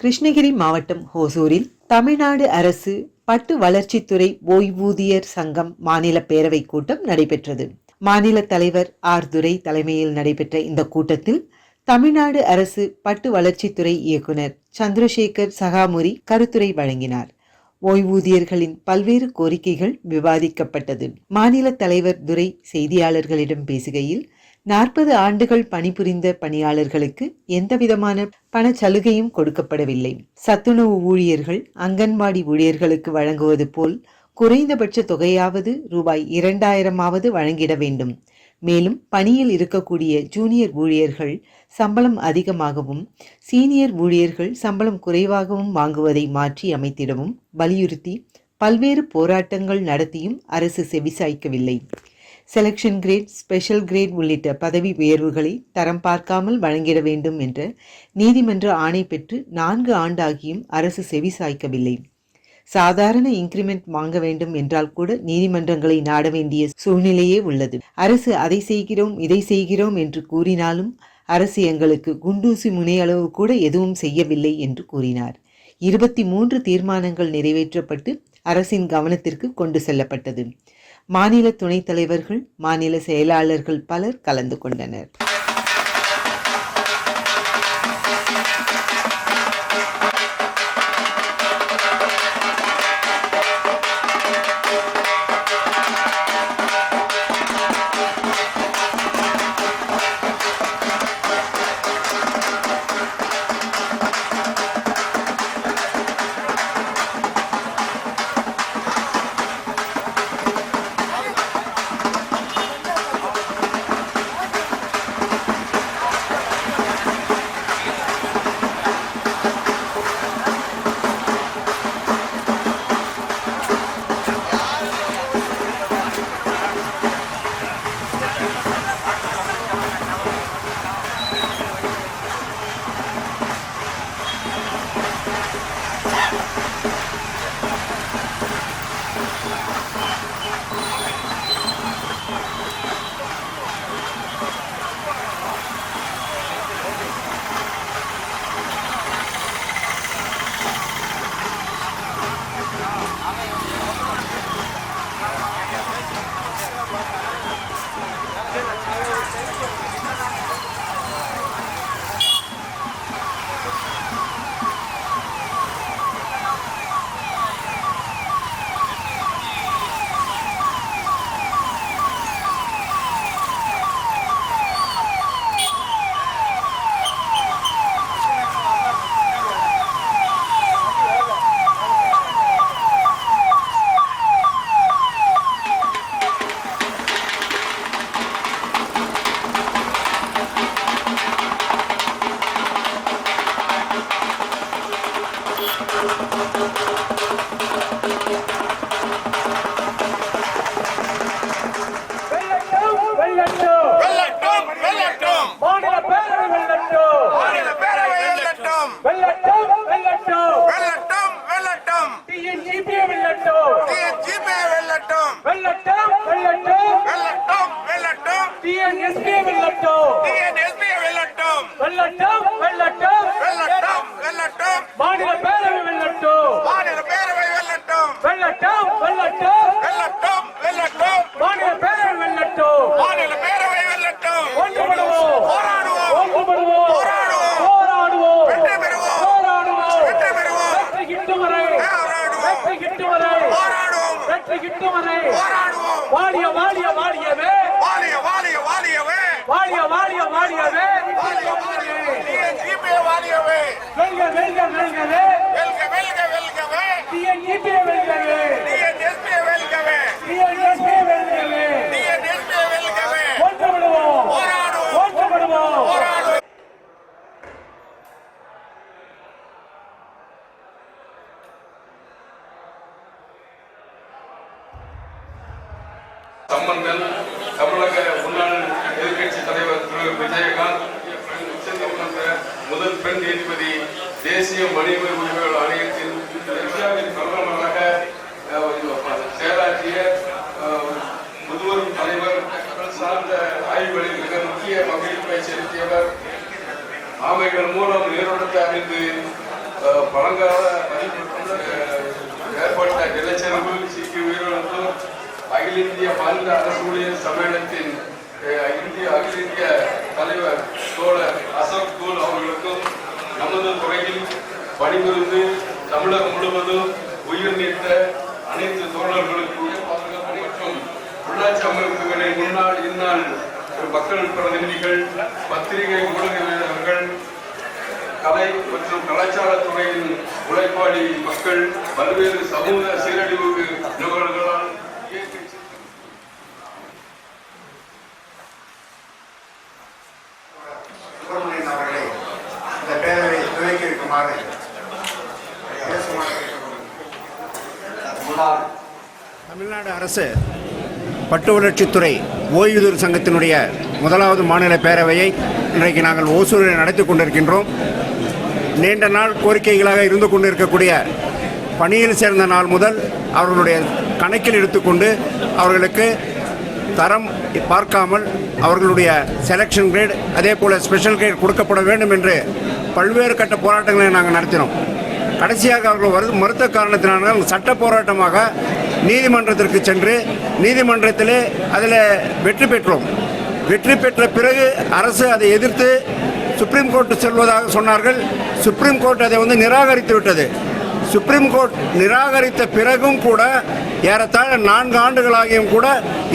கிருஷ்ணகிரி மாவட்டம் ஹோசூரில் தமிழ்நாடு அரசு பட்டு வளர்ச்சித்துறை ஓய்வூதியர் சங்கம் மாநில பேரவை கூட்டம் நடைபெற்றது. மாநில தலைவர் ஆர். துரை தலைமையில் நடைபெற்ற இந்த கூட்டத்தில் தமிழ்நாடு அரசு பட்டு வளர்ச்சித்துறை இயக்குனர் சந்திரசேகர் சகாமுரி கருத்துரை வழங்கினார். ஓய்வூதியர்களின் பல்வேறு கோரிக்கைகள் விவாதிக்கப்பட்டது. மாநில தலைவர் துரை செய்தியாளர்களிடம் பேசுகையில் நாற்பது ஆண்டுகள் பணிபுரிந்த பணியாளர்களுக்கு எந்தவிதமான பண சலுகையும் கொடுக்கப்படவில்லை. சத்துணவு ஊழியர்கள் அங்கன்வாடி ஊழியர்களுக்கு வழங்குவது போல் குறைந்தபட்ச தொகையாவது ரூபாய் இரண்டாயிரமாவது வழங்கிட வேண்டும். மேலும் பணியில் இருக்கக்கூடிய ஜூனியர் ஊழியர்கள் சம்பளம் அதிகமாகவும் சீனியர் ஊழியர்கள் சம்பளம் குறைவாகவும் வாங்குவதை மாற்றி அமைத்திடவும் வலியுறுத்தி பல்வேறு போராட்டங்கள் நடத்தியும் அரசு செவிசாய்க்கவில்லை. செலெக்ஷன் கிரேட் ஸ்பெஷல் கிரேட் உள்ளிட்ட பதவி உயர்வுகளை தரம் பார்க்காமல் வழங்கிட வேண்டும் என்ற நீதிமன்ற ஆணை பெற்று நான்கு ஆண்டாகியும் அரசு செவி சாய்க்கவில்லை. சாதாரண இன்கிரிமெண்ட் வாங்க வேண்டும் என்றால் கூட நீதிமன்றங்களை நாட வேண்டிய சூழ்நிலையே உள்ளது. அரசு அதை செய்கிறோம் இதை செய்கிறோம் என்று கூறினாலும் அரசு எங்களுக்கு குண்டூசி முனையளவு கூட எதுவும் செய்யவில்லை என்று கூறினார். இருபத்தி மூன்று தீர்மானங்கள் நிறைவேற்றப்பட்டு அரசின் கவனத்திற்கு கொண்டு செல்லப்பட்டது. மாநில துணைத் தலைவர்கள் மாநில செயலாளர்கள் பலர் கலந்து கொண்டனர். வெல்கவே. வெல்க வெல்க வெல்கவே. டிஎன்இபி வெல்கவே. டிஎன்எஸ்பி வெல்கவே. டிஎன்எஸ்பி வெல்கவே. டிஎன்எஸ்பி வெல்கவே. ஒன்றுபடுவோம். போராடுவோம். ஒன்றுபடுவோம். போராடுவோம். சம்பந்தன் தமிழக முன்னாள் எதிர்க்கட்சி தலைவர் திரு. விஜயகாந்த் உச்சநீதிமன்ற முதல் பெண் நீதிபதி தேசிய மனித உரிமைகள் ஆணையத்தின் இந்தியாவின் பிரதமராக செயலாற்றிய முதுவரும் தலைவர் சார்ந்த ஆய்வுகளில் மிக முக்கிய பங்களிப்பை செலுத்தியவர். ஆமைகள் மூலம் நீரோட்டத்தை அறிந்து பழங்கால ஏற்பட்ட நிலச்சரிவு சிக்கி உயிரிழந்தும் அகில இந்திய மாநில அரசு ஊழியர் சம்மேளனத்தின் இந்திய அகில இந்திய தலைவர் தோழர் அசோக் தூல் அவர்களுக்கும் நமது துறையில் பணிபுரிந்து தமிழகம் முழுவதும் உயிர் நீத்த அனைத்து தோழர்களுக்கும் மற்றும் உள்ளாட்சி அமைப்புகளின் முன்னாள் இந்நாள் மக்கள் பிரதிநிதிகள் பத்திரிகை ஊடகவியலாளர்கள் கலை மற்றும் கலாச்சார துறையின் உழைப்பாளி மக்கள் பல்வேறு சமூக சீரழிவு நிபுணர்களால் இயற்கை சீற்றம் சுப்பிரமணியன் அவர்களை இந்த பேரவை தமிழ்நாடு அரசு பட்டு வளர்ச்சித்துறை ஓய்வூதியர் சங்கத்தினுடைய முதலாவது மாநில பேரவையை இன்றைக்கு நாங்கள் ஓசூரில் நடத்தி கொண்டிருக்கின்றோம். நீண்ட நாள் கோரிக்கைகளாக இருந்து கொண்டிருக்கக்கூடிய பணியில் சேர்ந்த நாள் முதல் அவர்களுடைய கணக்கில் எடுத்துக்கொண்டு அவர்களுக்கு தரம் பார்க்காமல் அவர்களுடைய செலெக்ஷன் கிரேட் அதே போல் ஸ்பெஷல் கிரேட் கொடுக்கப்பட வேண்டும் என்று பல்வேறு கட்ட போராட்டங்களை நாங்கள் நடத்தினோம். கடைசியாக அவர்கள் வரு மறுத்த காரணத்தினால் சட்ட போராட்டமாக நீதிமன்றத்திற்கு சென்று நீதிமன்றத்திலே அதில் வெற்றி பெற்றோம். வெற்றி பெற்ற பிறகு அரசு அதை எதிர்த்து சுப்ரீம் கோர்ட்டு செல்வதாக சொன்னார்கள். சுப்ரீம் கோர்ட் அதை வந்து நிராகரித்து விட்டது. சுப்ரீம் கோர்ட் நிராகரித்த பிறகும் கூட ஏறத்தாழ நான்கு ஆண்டுகளாகியும் கூட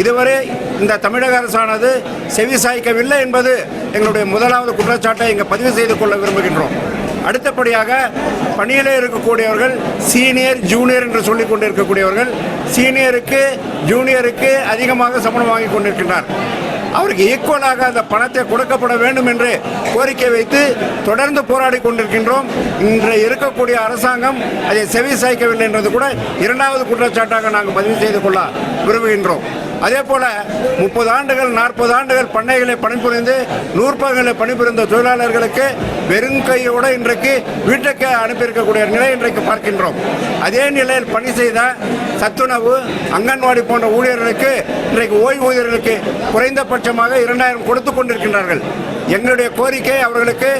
இதுவரை இந்த தமிழக அரசானது செவி சாய்க்கவில்லை என்பது எங்களுடைய முதலாவது குற்றச்சாட்டை இங்கே பதிவு செய்து கொள்ள விரும்புகின்றோம். அடுத்தபடியாக பணியிலே இருக்கக்கூடியவர்கள் சீனியர் ஜூனியர் என்று சொல்லிக் கொண்டிருக்கக்கூடியவர்கள் சீனியருக்கு ஜூனியருக்கு அதிகமாக சம்பளம் வாங்கி கொண்டிருக்கின்றார். அவருக்கு ஈக்குவலாக அந்த பணத்தை கொடுக்கப்பட வேண்டும் என்று கோரிக்கை வைத்து தொடர்ந்து போராடி கொண்டிருக்கின்றோம். இன்று இருக்கக்கூடிய அரசாங்கம் அதை செவி சாய்க்கவில்லை என்றது கூட இரண்டாவது குற்றச்சாட்டாக நாங்கள் பதிவு செய்து கொள்ள விரும்புகின்றோம். அதே போல முப்பது ஆண்டுகள் நாற்பது ஆண்டுகள் பண்ணைகளை பணிபுரிந்து நூற்பகங்களை பணிபுரிந்த தொழிலாளர்களுக்கு வெறும் கையோடு இன்றைக்கு வீட்டுக்கு அனுப்பியிருக்கக்கூடிய நிலை இன்றைக்கு பார்க்கின்றோம். அதே நிலையில் பணி செய்த சத்துணவு அங்கன்வாடி போன்ற ஊழியர்களுக்கு இன்றைக்கு ஓய்வூதியர்களுக்கு குறைந்தபட்சமாக இரண்டாயிரம் கொடுத்து கொண்டிருக்கின்றார்கள். எங்களுடைய கோரிக்கை அவர்களுக்கு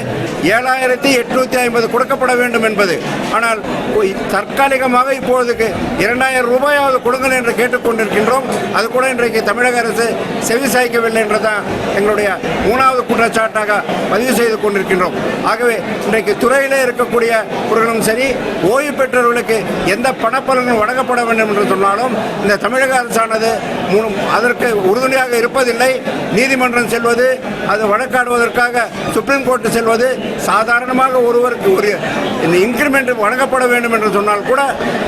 ஏழாயிரத்தி எட்நூத்தி ஐம்பது கொடுக்கப்பட வேண்டும் என்பது. ஆனால் தற்காலிகமாக இப்பொழுதுக்கு இரண்டாயிரம் ரூபாயாவது கொடுங்கள் என்று கேட்டுக்கொண்டிருக்கின்றோம். அது கூட இன்றைக்கு தமிழக அரசு செவி சாய்க்கவில்லை என்றுதான் எங்களுடைய மூணாவது குற்றச்சாட்டாக பதிவு செய்து கொண்டிருக்கின்றோம். ஆகவே இன்றைக்கு துறையிலே இருக்கக்கூடிய இருக்கக்கூடியவர்களும் சரி ஓய்வு பெற்றவர்களுக்கு எந்த பணப்பலனும் வழங்கப்பட வேண்டும் என்று சொன்னாலும் இந்த தமிழக அரசானது அதற்கு உறுதுணையாக இருப்பதில்லை. நீதிமன்றம் செல்வது அது வழக்காடுவதற்காக சுப்ரீம் கோர்ட்டு செல்வது. சாதாரணமாக ஒருவருக்கு ஒரு இந்த இன்கிரிமெண்ட் வழங்கப்பட வேண்டும் என்று சொன்னால் கூட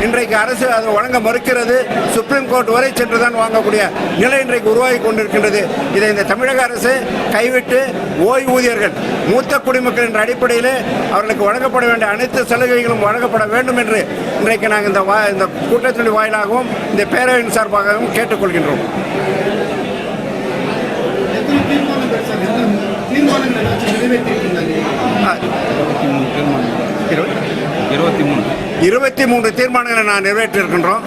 இன்றைக்கு அரசு அதை வழங்க மறுக்கிறது. சுப்ரீம் கோர்ட் வரை சென்றுதான் வாங்கக்கூடிய நிலை இன்றைக்கு உருவாகி கொண்டிருக்கின்றது. இதை இந்த தமிழக அரசு கைவிட்டு ஓய்வூதியர்கள் மூத்த குடிமக்கள் என்ற அடிப்படையில் அவர்களுக்கு வழங்கப்பட வேண்டிய அனைத்து சலுகைகளும் வழங்கப்பட வேண்டும் என்று இன்றைக்கு நாங்கள் இந்த வா இந்த கூட்டத்தினுடைய வாயிலாகவும் இந்த பேரவையின் சார்பாகவும் கேட்டுக்கொள்கின்றோம். இருபது இருபத்தி மூணு இருபத்தி மூன்று தீர்மானங்களை நான் நிறைவேற்றிருக்கின்றோம்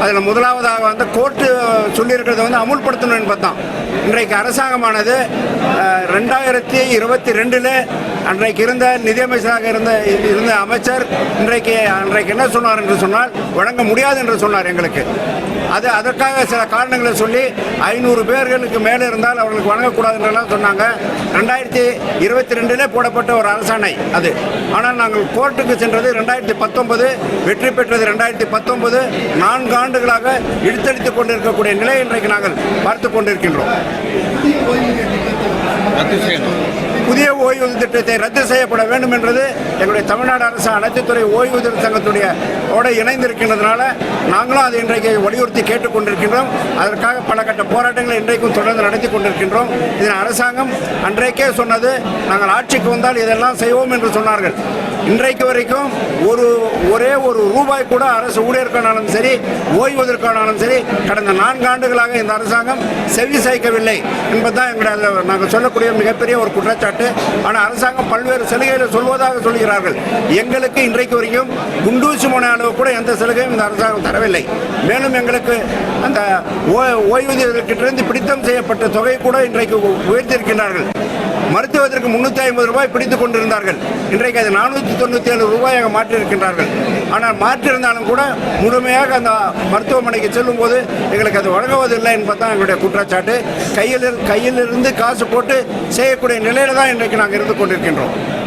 அதில் முதலாவதாக வந்து கோர்ட்டு சொல்லியிருக்கிறத வந்து அமுல்படுத்தணும் என்பது தான் இன்றைக்கு அரசாங்கமானது ரெண்டாயிரத்தி இருபத்தி ரெண்டில் அன்றைக்கு இருந்த நிதியமைச்சராக இருந்த இருந்த அமைச்சர் இன்றைக்கு அன்றைக்கு என்ன சொன்னார் என்று சொன்னால் வழங்க முடியாது என்று சொன்னார் எங்களுக்கு. அது அதற்காக சில காரணங்களை சொல்லி ஐநூறு பேர்களுக்கு மேலே இருந்தால் அவர்களுக்கு வழங்கக்கூடாதுன்றலாம் சொன்னாங்க. ரெண்டாயிரத்தி இருபத்தி ரெண்டிலே போடப்பட்ட ஒரு அரசாணை அது. ஆனால் நாங்கள் கோர்ட்டுக்கு சென்றது ரெண்டாயிரத்தி பத்தொன்பது வெற்றி பெற்றது ரெண்டாயிரத்தி பத்தொன்பது நான்கு ஆண்டுகளாக இழுத்தடித்துக் கொண்டிருக்கக்கூடிய நிலை இன்றைக்கு நாங்கள் பார்த்து கொண்டிருக்கின்றோம். புதிய ஓய்வூதிய திட்டத்தை ரத்து செய்யப்பட வேண்டும் என்றது எங்களுடைய தமிழ்நாடு அரசு அனைத்து துறை ஓய்வூதியர் சங்கத்துடைய ஓட இணைந்திருக்கின்றதுனால நாங்களும் அதை இன்றைக்கு வலியுறுத்தி கேட்டுக்கொண்டிருக்கின்றோம் அதற்காக பல கட்ட போராட்டங்களை இன்றைக்கும் தொடர்ந்து நடத்தி கொண்டிருக்கின்றோம். இதன் அரசாங்கம் அன்றைக்கே சொன்னது நாங்கள் ஆட்சிக்கு வந்தால் இதெல்லாம் செய்வோம் என்று சொன்னார்கள். இன்றைக்கு வரைக்கும் ஒரு ஒரே ஒரு ரூபாய் கூட அரசு ஊழியருக்கானாலும் சரி ஓய்வதற்கானாலும் சரி கடந்த நான்கு ஆண்டுகளாக இந்த அரசாங்கம் செவி சாய்க்கவில்லை என்பதுதான் எங்களுடைய நாங்கள் சொல்லக்கூடிய மிகப்பெரிய ஒரு குற்றச்சாட்டு. ஆனால் அரசாங்கம் பல்வேறு சலுகைகளை சொல்வதாக சொல்கிறார்கள். எங்களுக்கு இன்றைக்கு வரைக்கும் குண்டூசி போன அளவு கூட எந்த சலுகையும் இந்த அரசாங்கம் தரவில்லை. மேலும் எங்களுக்கு அந்த ஓ- பிடித்தம் செய்யப்பட்ட தொகை கூட இன்றைக்கு உயர்த்தியிருக்கிறார்கள் மருத்துவத்திற்கு முன்னூற்றி ஐம்பது ரூபாய் பிடித்துக் கொண்டிருந்தார்கள். இன்றைக்கு அது நானூற்றி தொண்ணூற்றி ஏழு ரூபாயாக மாற்றியிருக்கின்றார்கள். ஆனால் மாற்றியிருந்தாலும் கூட முழுமையாக அந்த மருத்துவமனைக்கு செல்லும் போது எங்களுக்கு அது வழங்குவதில்லை என்பது தான் எங்களுடைய குற்றச்சாட்டு. கையில் இரு- கையில் இருந்து காசு போட்டு செய்யக்கூடிய நிலையில தான் இன்றைக்கு நாங்கள் இருந்து கொண்டிருக்கின்றோம்.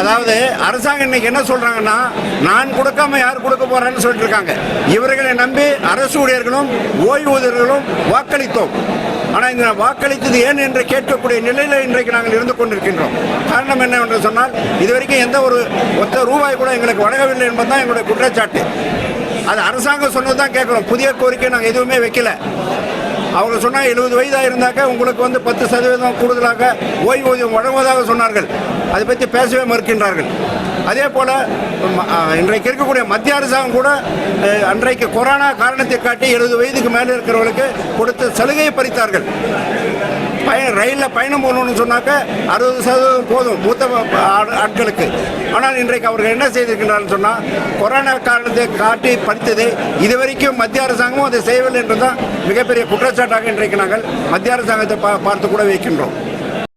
அதாவது அரசாங்கம் இன்னைக்கு என்ன சொல்றாங்கன்னா நான் கொடுக்காம யார் கொடுக்க போறேன்னு சொல்லிட்டு இருக்காங்க. இவர்களை நம்பி அரசு ஊழியர்களும் ஓய்வூதியர்களும் வாக்களித்தோம். ஆனால் இந்த வாக்களித்தது ஏன் என்று கேட்கக்கூடிய நிலையில் இன்றைக்கு நாங்கள் இருந்து கொண்டிருக்கின்றோம். காரணம் என்னவென்று சொன்னால் இதுவரைக்கும் எந்த ஒரு ஒத்த ரூபாய் கூட எங்களுக்கு வழங்கவில்லை என்பது தான் எங்களுடைய குற்றச்சாட்டு. அது அரசாங்கம் சொன்னது தான் கேட்குறோம். புதிய கோரிக்கை நாங்கள் எதுவுமே வைக்கல. அவங்க சொன்னாங்க எழுபது வயதாக இருந்தாக்க உங்களுக்கு வந்து பத்து சதவீதம் கூடுதலாக ஓய்வூதியம் வழங்குவதாக சொன்னார்கள். அதை பற்றி பேசவே மறுக்கின்றார்கள். அதே போல் இன்றைக்கு இருக்கக்கூடிய மத்திய அரசாங்கம் கூட அன்றைக்கு கொரோனா காரணத்தை காட்டி எழுபது வயதுக்கு மேலே இருக்கிறவர்களுக்கு கொடுத்த சலுகையை பறித்தார்கள். பயணம் ரயிலில் பயணம் போகணும்னு சொன்னாக்க அறுபது சதவீதம் போதும் மூத்த ஆட்களுக்கு. ஆனால் இன்றைக்கு அவர்கள் என்ன செய்திருக்கின்றார்கள் சொன்னால் கொரோனா காரணத்தை காட்டி படித்தது இதுவரைக்கும் மத்திய அரசாங்கமும் அதை செய்யவில்லை என்றுதான் மிகப்பெரிய குற்றச்சாட்டாக இன்றைக்கு நாங்கள் மத்திய அரசாங்கத்தை பா பார்த்து கூட வைக்கின்றோம்.